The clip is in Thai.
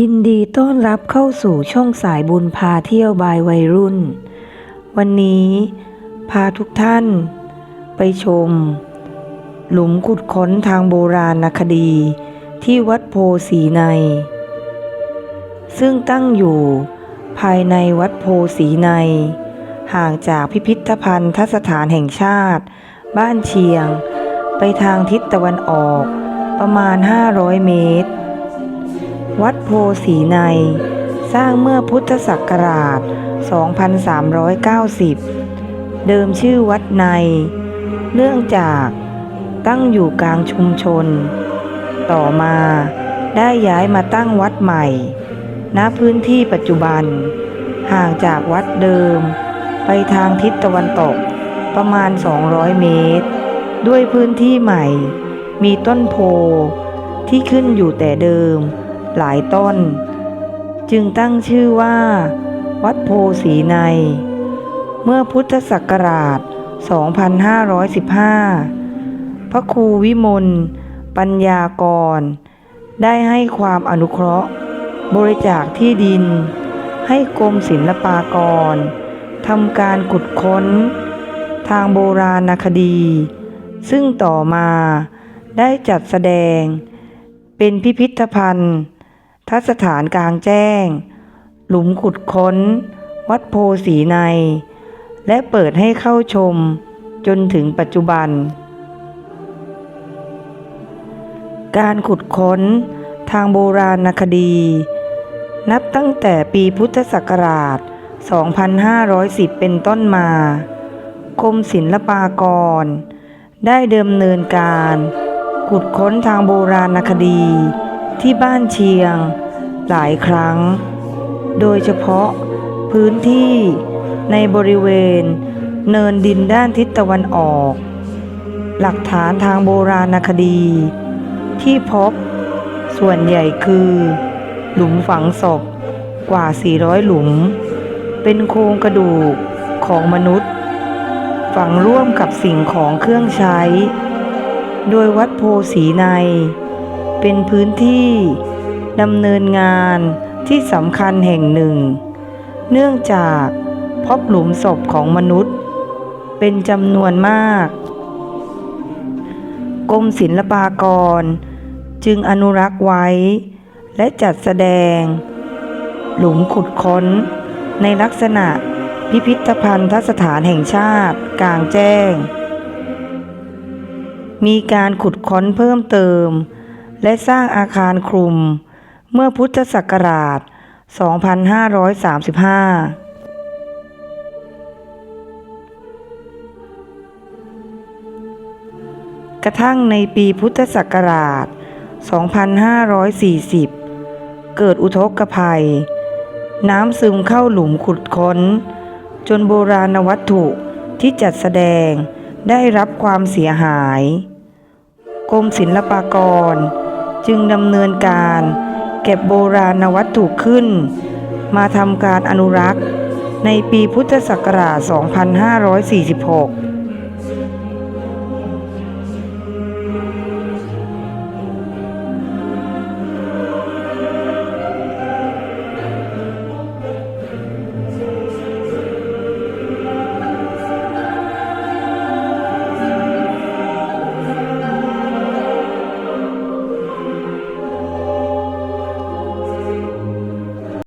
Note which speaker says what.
Speaker 1: ยินดีต้อนรับเข้าสู่ช่องสายบุญพาเที่ยวบายวัยรุ่น วันนี้พาทุกท่าน ไปชม หลุมขุดค้นทางโบราณคดี ที่วัดโพสีใน ซึ่งตั้งอยู่ภายในวัดโพสีใน ห่างจากพิพิธภัณฑ์สถานแห่งชาติ บ้านเชียง ไปทางทิศตะวันออกประมาณ 500 เมตร วัดโพสีใน สร้างเมื่อพุทธศักราช 2390 เดิมชื่อวัดใน เนื่องจากตั้งอยู่กลางชุมชน ต่อมาได้ย้ายมาตั้งวัดใหม่ ณ พื้นที่ปัจจุบัน ห่างจากวัดเดิม ไปทางทิศตะวันตกประมาณ 200 เมตร ด้วยพื้นที่ใหม่ มีต้นโพที่ขึ้นอยู่แต่เดิม หลายต้น จึงตั้งชื่อว่า วัดโพสีใน เมื่อพุทธศักราช 2515 พระครูวิมลปัญญากร ได้ให้ความอนุเคราะห์ บริจาคที่ดิน ให้กรมศิลปากรทำการขุดค้น ทางโบราณคดี ซึ่งต่อมาได้จัดแสดงเป็นพิพิธภัณฑ์ ทัศถานกลางแจ้ง หลุมขุดค้น วัดโพสีใน และเปิดให้เข้าชมจนถึงปัจจุบัน การขุดค้นทางโบราณคดี นับตั้งแต่ปีพุทธศักราช 2510 เป็นต้นมากรมศิลปากร ได้เดิมเนินการ ขุดค้นทางโบราณคดี ที่บ้านเชียงหลายครั้ง โดยเฉพาะพื้นที่ในบริเวณ เนินดินด้านทิศตะวันออก หลักฐานทางโบราณคดี ที่พบส่วนใหญ่คือ หลุมฝังศพกว่า 400 หลุม เป็นโครงกระดูกของมนุษย์ ฝังร่วมกับสิ่งของเครื่องใช้ โดยวัดโพสีใน เป็นพื้นที่ดำเนินงานที่สำคัญแห่งหนึ่ง เนื่องจากพบหลุมศพของมนุษย์ เป็นจำนวนมาก กรมศิลปากร จึงอนุรักษ์ไว้ และจัดแสดง หลุมขุดค้น ในลักษณะพิพิธภัณฑสถานแห่งชาติกลางแจ้ง มีการขุดค้นเพิ่มเติม และสร้างอาคารคลุม เมื่อพุทธศักราช 2535กระทั่งในปีพุทธศักราช 2540 เกิดอุทกภัย น้ำซึมเข้าหลุมขุดค้น จนโบราณวัตถุที่จัดแสดงได้รับความเสียหาย กรมศิลปากร จึงดำเนินการ เก็บโบราณวัตถุขึ้น มาทำการอนุรักษ์ ในปีพุทธศักราช 2546